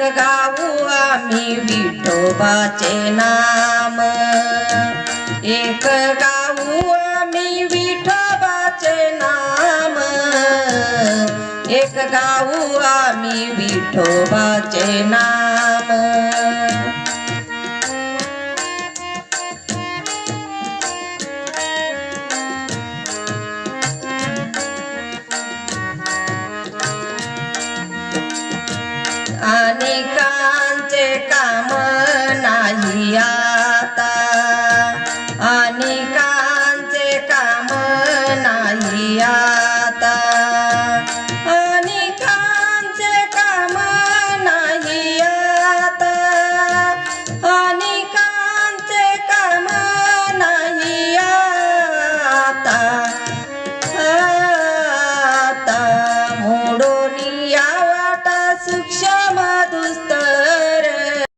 गाऊ आम्ही विठोबाचे नाम. एक गाऊ आम्ही विठोबाचे नाम. एक गाऊ आम्ही विठोबाचे नाम. अनेकांचे काम नाही आता. अनेकांचे काम नाही आता. अनेकांचे काम नाही आता. अनेकांचे काम नाही आता. आता मोडून या सूक्ष्म दुस्त